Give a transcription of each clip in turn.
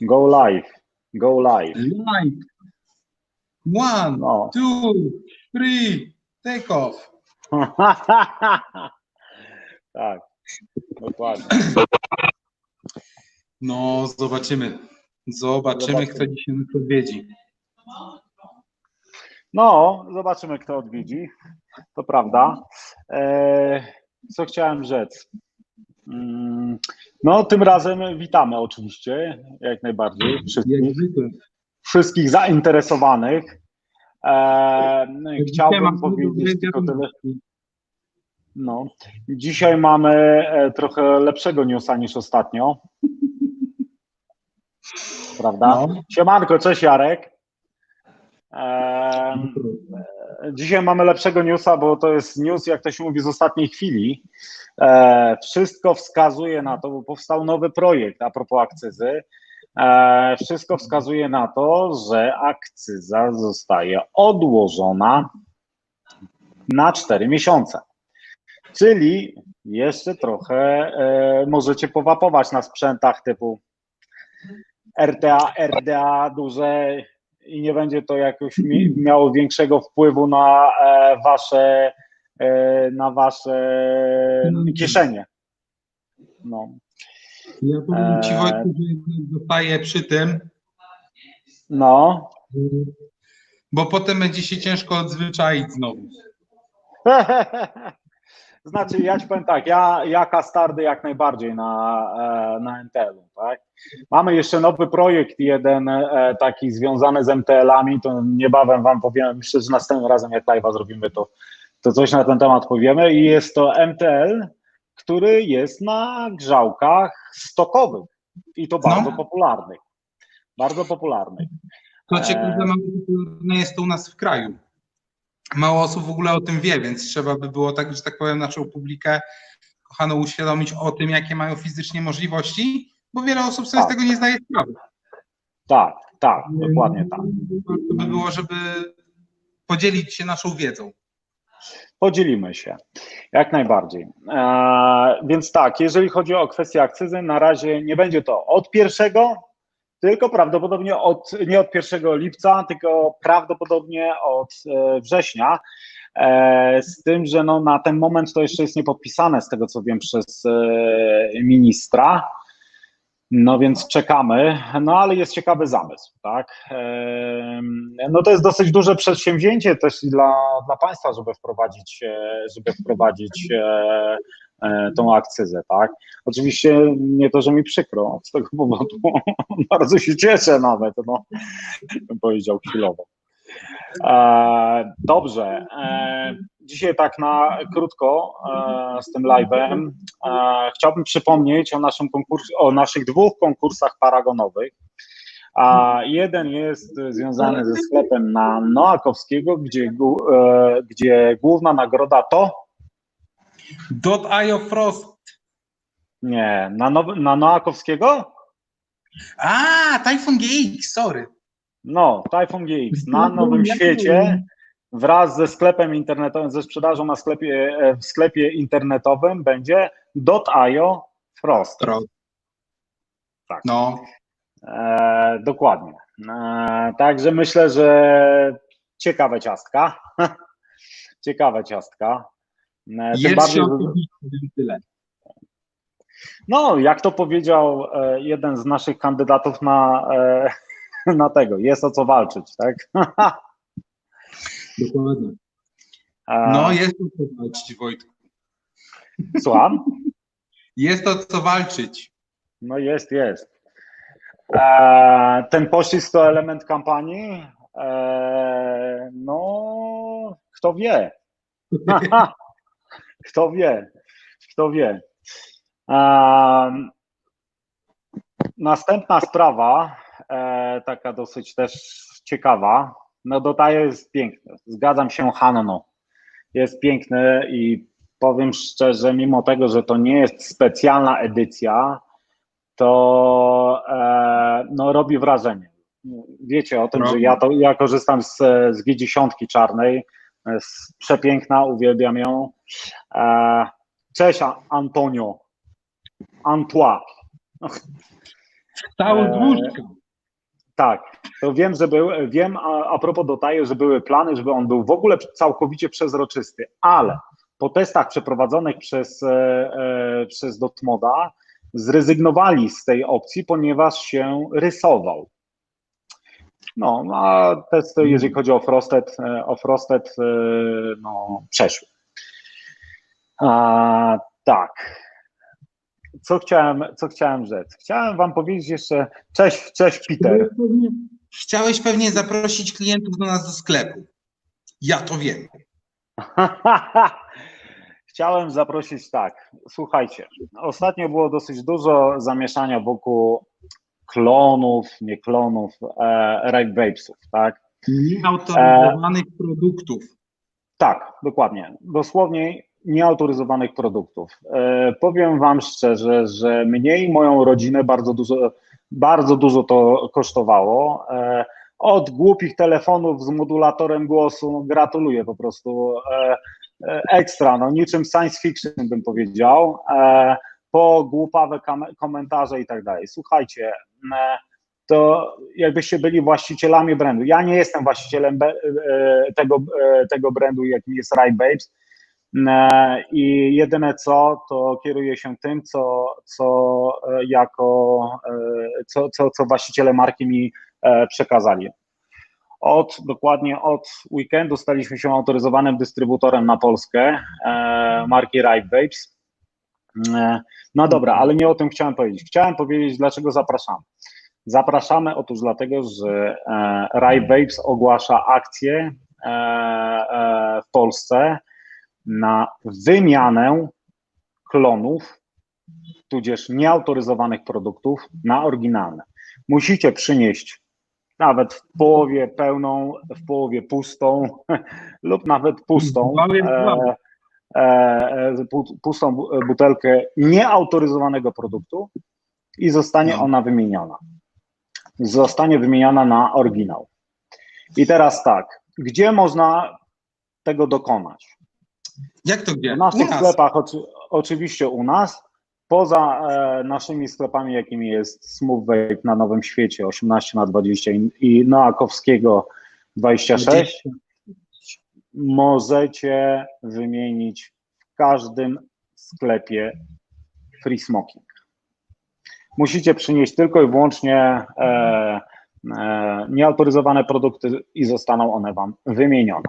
Go live. Go live. Live. One, No. two, three, take off. tak. Dokładnie. No, zobaczymy. Zobaczymy, kto dzisiaj nas odwiedzi. No, zobaczymy, kto odwiedzi. To prawda. E, co chciałem rzec? Mm, No, tym razem witamy oczywiście, jak najbardziej, wszystkich, wszystkich zainteresowanych. E, Dzisiaj chciałbym powiedzieć tylko tyle. No, dzisiaj mamy e, trochę lepszego newsa niż ostatnio. Prawda? No. Siemanko, cześć Jarek. Em, Dzisiaj mamy lepszego newsa, bo to jest news, jak to się mówi, z ostatniej chwili. E, wszystko wskazuje na to, bo powstał nowy projekt a propos akcyzy. E, wszystko wskazuje na to, że akcyza zostaje odłożona na 4 miesiące. Czyli jeszcze trochę e, możecie powapować na sprzętach typu RTA, RDA duże i nie będzie to jakoś mi, miało większego wpływu na e, wasze e, na wasze kieszenie. No. Ja powiem Ci, Eee. Wojtku, że jednak zostaję przy tym, No. bo potem będzie się ciężko odzwyczaić znowu. Znaczy, ja ci powiem tak, ja, ja kastardy jak najbardziej na, e, na MTL-u, tak? Mamy jeszcze nowy projekt, jeden e, taki związany z MTL-ami, to niebawem wam powiem, myślę, że następnym razem jak live'a zrobimy, to, to coś na ten temat powiemy i jest to MTL, który jest na grzałkach stokowych i to bardzo No. popularnych. Bardzo popularnych. To ciekawe, mało popularne jest to u nas w kraju. Mało osób w ogóle o tym wie, więc trzeba by było, tak, że tak powiem, naszą publikę kochaną uświadomić o tym, jakie mają fizycznie możliwości, bo wiele osób sobie z Tak. tego nie zdaje sprawy. Tak, tak, dokładnie tak. Warto by było, żeby podzielić się naszą wiedzą. Podzielimy się, jak najbardziej. E, więc tak, jeżeli chodzi o kwestię akcyzy, na razie nie będzie to od pierwszego, tylko prawdopodobnie od, nie od 1 lipca, tylko prawdopodobnie od e, września. E, z tym, że no, na ten moment to jeszcze jest niepodpisane, z tego co wiem, przez e, ministra. No więc czekamy, no ale jest ciekawy zamysł, tak? No to jest dosyć duże przedsięwzięcie też dla, dla państwa, żeby wprowadzić, żeby wprowadzić tą akcyzę, tak? Oczywiście nie to, że mi przykro, z tego powodu bardzo się cieszę nawet, no, bym powiedział chwilowo. E, dobrze, e, dzisiaj tak na krótko e, z tym live'em e, chciałbym przypomnieć o, naszym konkursie, o naszych dwóch konkursach paragonowych. A jeden jest związany ze sklepem na Noakowskiego, gdzie, e, gdzie główna nagroda to .io Frost. nie, na, now, na Noakowskiego? A, Typhoon GX, sorry. No, Typhoon GX na Nowym Świecie wraz ze sklepem internetowym, ze sprzedażą na sklepie, e, w sklepie internetowym będzie .io Frost. Frost. Tak. No, E, dokładnie. E, także myślę, że ciekawe ciastka. ciekawe ciastka. Tym jest bardziej, że- no, jak to powiedział e, jeden z naszych kandydatów na, e, na tego, jest o co walczyć, tak? Dokładnie. No, jest o co walczyć, Wojtku. Słucham? Jest o co walczyć. No jest, jest. E, ten poślizg to element kampanii? No, kto wie? kto wie? Kto wie? E, następna sprawa, e, taka dosyć też ciekawa. No dodaję jest piękny. Zgadzam się, Hanno. Jest piękny i powiem szczerze, mimo tego, że to nie jest specjalna edycja, to e, no, robi wrażenie. Wiecie o tym, Robi. że ja, to, ja korzystam z, z G10 czarnej, jest przepiękna, uwielbiam ją. E, cześć Antonio, Antoine. Cały Eee, dłużka. Tak, to wiem, że był, wiem, a, a propos dodaję, że były plany, żeby on był w ogóle całkowicie przezroczysty, ale po testach przeprowadzonych przez, e, e, przez Dotmoda zrezygnowali z tej opcji, ponieważ się rysował. No, a testy, jeżeli chodzi o Frosted, e, o Frosted e, no, przeszły. A, tak. Co chciałem, co chciałem rzec? Chciałem wam powiedzieć jeszcze, cześć, cześć Peter. Chciałeś pewnie zaprosić klientów do nas do sklepu. Ja to wiem. Chciałem zaprosić tak. Słuchajcie, ostatnio było dosyć dużo zamieszania wokół klonów, nie klonów, e, Ripe Vapesów, tak? Nieautoryzowanych produktów. Tak, dokładnie. Dosłownie nieautoryzowanych produktów. E, powiem Wam szczerze, że mnie i moją rodzinę bardzo dużo, bardzo dużo to kosztowało. E, od głupich telefonów z modulatorem głosu gratuluję po prostu. E, e, ekstra, no niczym science fiction bym powiedział. E, po głupawe komentarze i tak dalej. Słuchajcie, e, to jakbyście byli właścicielami brandu. Ja nie jestem właścicielem e, tego, e, tego brandu, jakim jest Ride Babes. E, I jedyne co, to kieruję się tym, co, co e, jako, e, co, co, co właściciele marki mi e, przekazali. Od, dokładnie od weekendu staliśmy się autoryzowanym dystrybutorem na Polskę e, marki Ripe Vapes. E, No dobra, ale nie o tym chciałem powiedzieć. Chciałem powiedzieć, dlaczego zapraszamy. Zapraszamy otóż dlatego, że e, Ripe Vapes ogłasza akcję e, w Polsce na wymianę klonów, tudzież nieautoryzowanych produktów na oryginalne. Musicie przynieść nawet w połowie pełną, w połowie pustą lub nawet pustą, pustą bu- butelkę nieautoryzowanego produktu i zostanie No. ona wymieniona. Zostanie wymieniona na oryginał. I teraz tak, gdzie można tego dokonać? Jak to gdzie? W naszych sklepach, oczy, oczywiście u nas, poza e, naszymi sklepami, jakimi jest Smooth Vape na Nowym Świecie 18 na 20 i, i Noakowskiego 26, możecie wymienić w każdym sklepie free smoking. Musicie przynieść tylko i wyłącznie e, e, nieautoryzowane produkty i zostaną one Wam wymienione.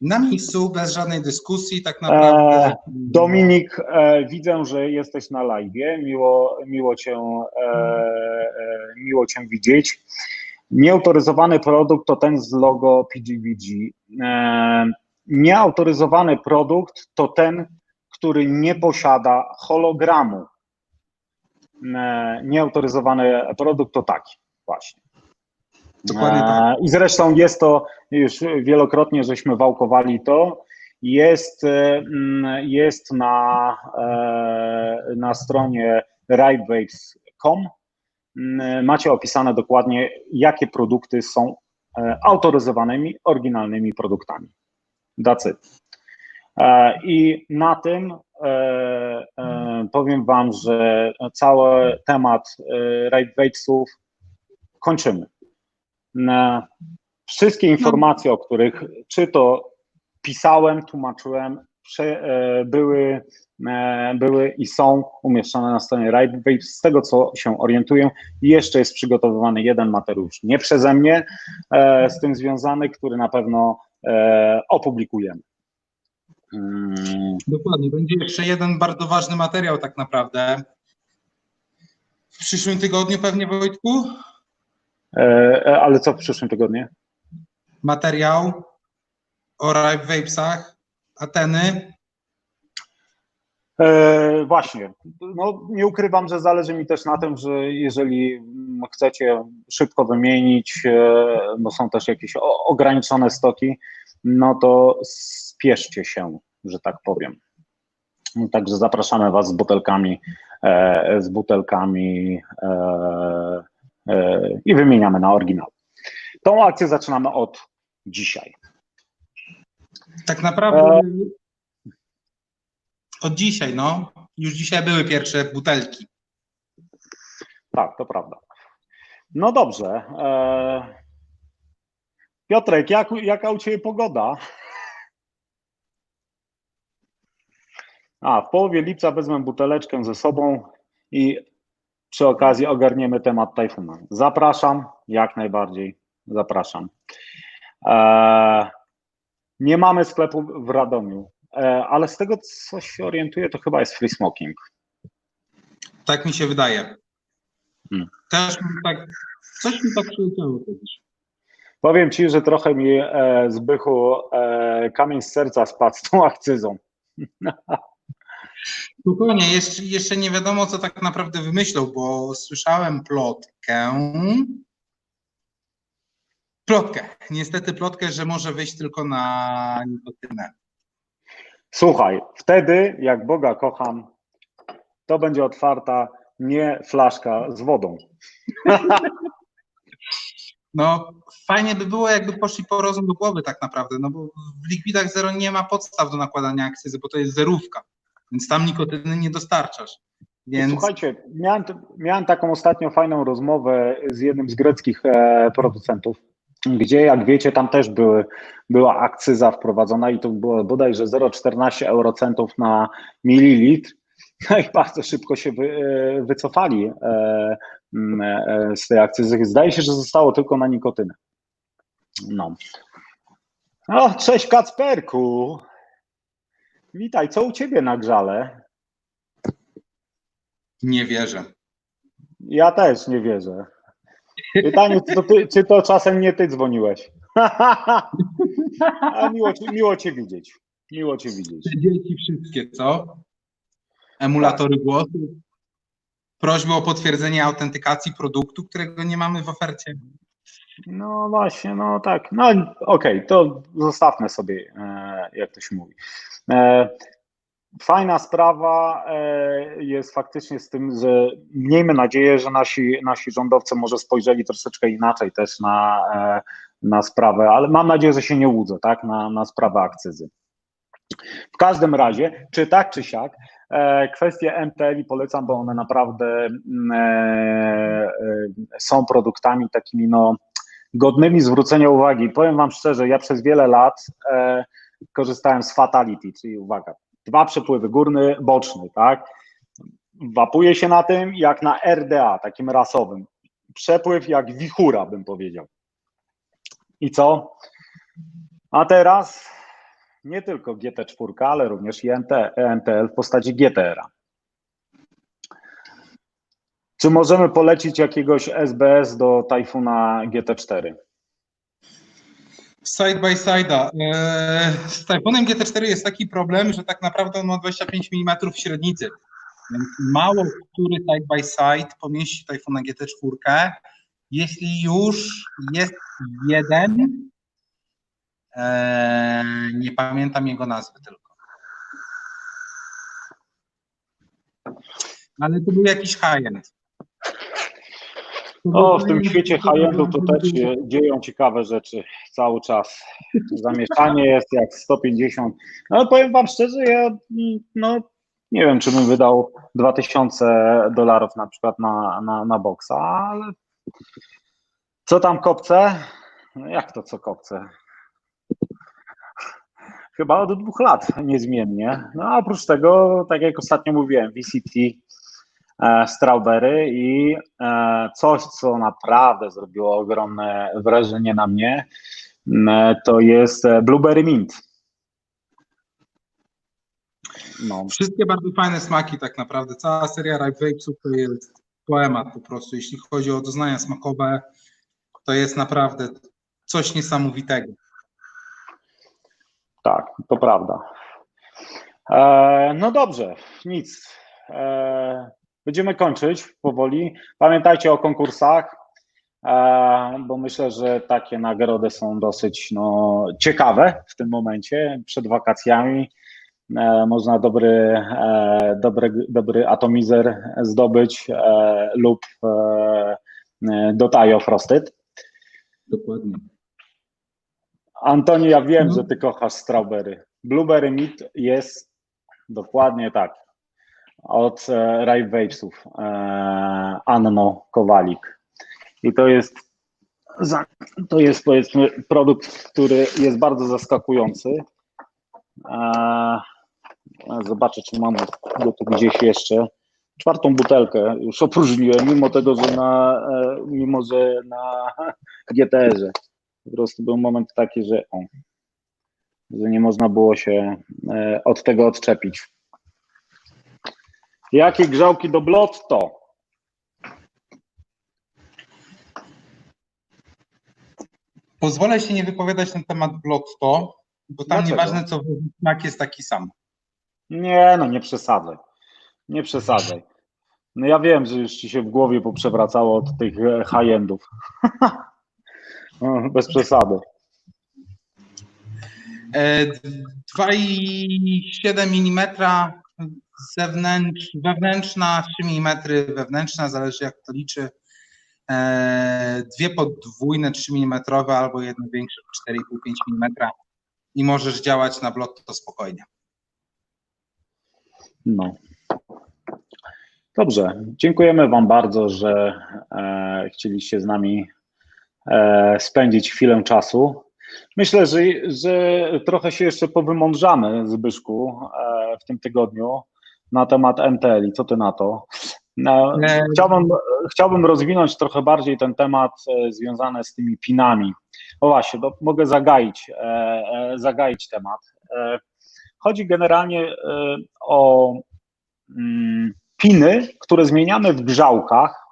Na miejscu, bez żadnej dyskusji, tak naprawdę. E, Dominik, e, widzę, że jesteś na live. Miło, miło, cię, e, e, miło Cię widzieć. Nieautoryzowany produkt to ten z logo PGVG. E, nieautoryzowany produkt to ten, który nie posiada hologramu. E, nieautoryzowany produkt to taki właśnie. Dokładnie tak. E, I zresztą jest to, już wielokrotnie żeśmy wałkowali to, jest, jest na, na stronie ridevapes.com. Mm, Macie opisane dokładnie, jakie produkty są e, autoryzowanymi, oryginalnymi produktami. It. E, I na tym e, powiem Wam, że cały temat Ride Vapesów kończymy. Na wszystkie informacje, o których czy to pisałem, tłumaczyłem, prze, e, były, e, były i są umieszczone na stronie Vapes. Z tego, co się orientuję, jeszcze jest przygotowywany jeden materiusz, nie przeze mnie, e, z tym związany, który na pewno opublikujemy. Mm, Dokładnie. Będzie jeszcze jeden bardzo ważny materiał, tak naprawdę. W przyszłym tygodniu pewnie, Wojtku? ale co w przyszłym tygodniu? Materiał o Ripe Vapesach, Ateny. E, właśnie, no, nie ukrywam, że zależy mi też na tym, że jeżeli chcecie szybko wymienić, e, bo są też jakieś ograniczone stoki, no to spieszcie się, że tak powiem. Także zapraszamy Was z butelkami, e, z butelkami e, i wymieniamy na oryginał. Tą akcję zaczynamy od dzisiaj. Tak naprawdę od dzisiaj, no. Już dzisiaj były pierwsze butelki. Tak, to prawda. No dobrze. E... Piotrek, jak, jaka u Ciebie pogoda? A, w połowie lipca wezmę buteleczkę ze sobą i przy okazji ogarniemy temat tajfuna. Zapraszam, jak najbardziej zapraszam. E... Nie mamy sklepu w Radomiu, e... ale z tego, co się orientuję, to chyba jest free smoking. Tak mi się wydaje. Hmm. Też mi tak, coś mi tak przyleciało kiedyś. Powiem Ci, że trochę mi e, Zbychu e, kamień z serca spadł z tą akcyzą. Spokojnie, jeszcze, jeszcze nie wiadomo, co tak naprawdę wymyślą, bo słyszałem plotkę. Plotkę. Niestety plotkę, że może wyjść tylko na nikotynę. Słuchaj, wtedy jak Boga kocham, to będzie otwarta nie flaszka z wodą. No, fajnie by było, jakby poszli po rozum do głowy tak naprawdę, no bo w likwidach zero nie ma podstaw do nakładania akcyzy, bo to jest zerówka, więc tam nikotyny nie dostarczasz. Więc Słuchajcie, miałem, miałem taką ostatnio fajną rozmowę z jednym z greckich e, producentów, gdzie jak wiecie, tam też były, była akcyza wprowadzona i to było bodajże 0,14 eurocentów na mililitr. No i bardzo szybko się wy, e, wycofali e, e, z tej akcyzy. Zdaje się, że zostało tylko na nikotynę. No. O, cześć Kacperku. Witaj, co u ciebie na grzale? nie wierzę. Ja też nie wierzę. Pytanie, czy to, ty, czy to czasem nie ty dzwoniłeś? A miło, cię- miło cię widzieć. Miło cię widzieć. Te dzieci wszystkie, co? Emulatory głosu. Prośby o potwierdzenie autentykacji produktu, którego nie mamy w ofercie. No właśnie, no tak. No okej, to zostawmy sobie, e, jak to się mówi. Fajna sprawa e, jest faktycznie z tym, że miejmy nadzieję, że nasi, nasi rządowcy może spojrzeli troszeczkę inaczej też na, e, na sprawę, ale mam nadzieję, że się nie łudzę, tak, na, na sprawę akcyzy. W każdym razie, czy tak, czy siak, e, kwestie MTL polecam, bo one naprawdę mm, są produktami takimi, no, godnymi zwrócenia uwagi. Powiem Wam szczerze, ja przez wiele lat korzystałem z Fatality, czyli uwaga, dwa przepływy, górny, boczny, tak? Wapuje się na tym jak na RDA, takim rasowym. Przepływ jak wichura, bym powiedział. I co? A teraz nie tylko GT4, ale również i NTL w postaci GTR-a. Czy możemy polecić jakiegoś SBS do Typhoona GT4? Side by side'a. Eee, Z Typhonem GT4 jest taki problem, że tak naprawdę on ma 25 mm średnicy. Więc mało który side by side pomieści Typhona GT4. Jeśli już jest jeden, eee, nie pamiętam jego nazwy tylko. Ale to był jakiś high-end. O, w tym świecie high-endu to też się dzieją ciekawe rzeczy cały czas. Zamieszanie jest jak 150. No powiem wam szczerze, ja mm, no, nie wiem, czy bym wydał 2000 dolarów na przykład na, na, na boksa, ale co tam kopce? No jak to co kopce? Chyba od dwóch lat niezmiennie. No a oprócz tego, tak jak ostatnio mówiłem, VCT Strawberry i e, coś, co naprawdę zrobiło ogromne wrażenie na mnie, m, to jest e, Blueberry Mint. No, Wszystkie bardzo fajne smaki tak naprawdę. Cała seria Ripe Vapesów to jest poemat po prostu. Jeśli chodzi o doznania smakowe, to jest naprawdę coś niesamowitego. tak, to prawda. E, no dobrze, nic. E, będziemy kończyć powoli. Pamiętajcie o konkursach, e, bo myślę, że takie nagrody są dosyć no, ciekawe w tym momencie, przed wakacjami. E, można dobry, e, dobry, dobry atomizer zdobyć lub e, e, do Tajo Frosted. Dokładnie. Antoni, ja wiem, No. że ty kochasz strawberry. Blueberry meat jest dokładnie tak. Od Rive Vapesów, e, Anno Kowalik. I to jest, to jest powiedzmy produkt, który jest bardzo zaskakujący. E, Zobaczę, czy mam go tu gdzieś jeszcze. Czwartą butelkę już opróżniłem, mimo tego, że na, e, mimo że na GTR-ze. Po prostu był moment taki, że, o, że nie można było się od tego odczepić. Jakie grzałki do blot to? Pozwolę się nie wypowiadać na temat Blotto, bo tam Dlaczego? nieważne co smak jest taki sam. Nie, no nie przesadzaj. Nie przesadzaj. No ja wiem, że już ci się w głowie poprzewracało od tych e, high-endów. Bez przesady. E, 2,7 mm zewnętrz, wewnętrzna, 3 mm wewnętrzna, zależy jak to liczy. E, Dwie podwójne 3 mm albo jedno większe 4,5-5 mm i możesz działać na Blotto spokojnie. No. Dobrze. Dziękujemy Wam bardzo, że e, chcieliście z nami e, spędzić chwilę czasu. Myślę, że, że trochę się jeszcze powymądrzamy, Zbyszku, e, w tym tygodniu na temat MTL. Co ty na to? No, E, chciałbym, chciałbym rozwinąć trochę bardziej ten temat e, związany z tymi pinami. O właśnie, mogę zagaić, e, zagaić temat. Chodzi generalnie o mm, piny, które zmieniamy w grzałkach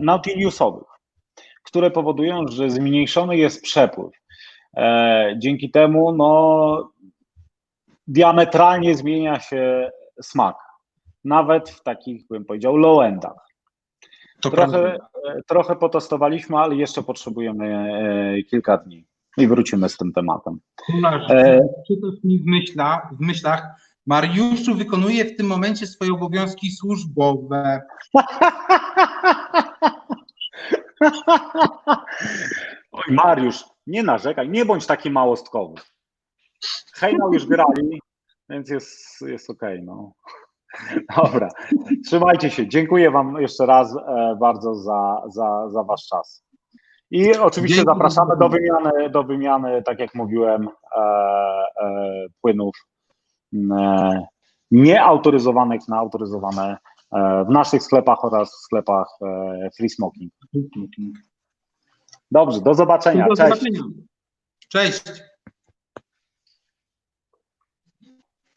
nautiliusowych, które powodują, że zmniejszony jest przepływ. Dzięki temu no, diametralnie zmienia się smak, nawet w takich, bym powiedział, low-endach. Trochę, trochę potestowaliśmy, ale jeszcze potrzebujemy e, kilka dni i wrócimy z tym tematem. Kulasz, E, czytasz mi w myślach, w myślach, Mariuszu wykonuje w tym momencie swoje obowiązki służbowe. Oj, Mariusz, nie narzekaj, nie bądź taki małostkowy. Hejnał już grali, więc jest, jest okej. no. Dobra, trzymajcie się. Dziękuję Wam jeszcze raz e, bardzo za, za, za Wasz czas. I oczywiście zapraszamy do wymiany, do wymiany, tak jak mówiłem, e, e, płynów e, nieautoryzowanych na autoryzowane e, w naszych sklepach oraz w sklepach e, Free Smoking. Dobrze, do zobaczenia. Do Cześć. zobaczenia. Cześć.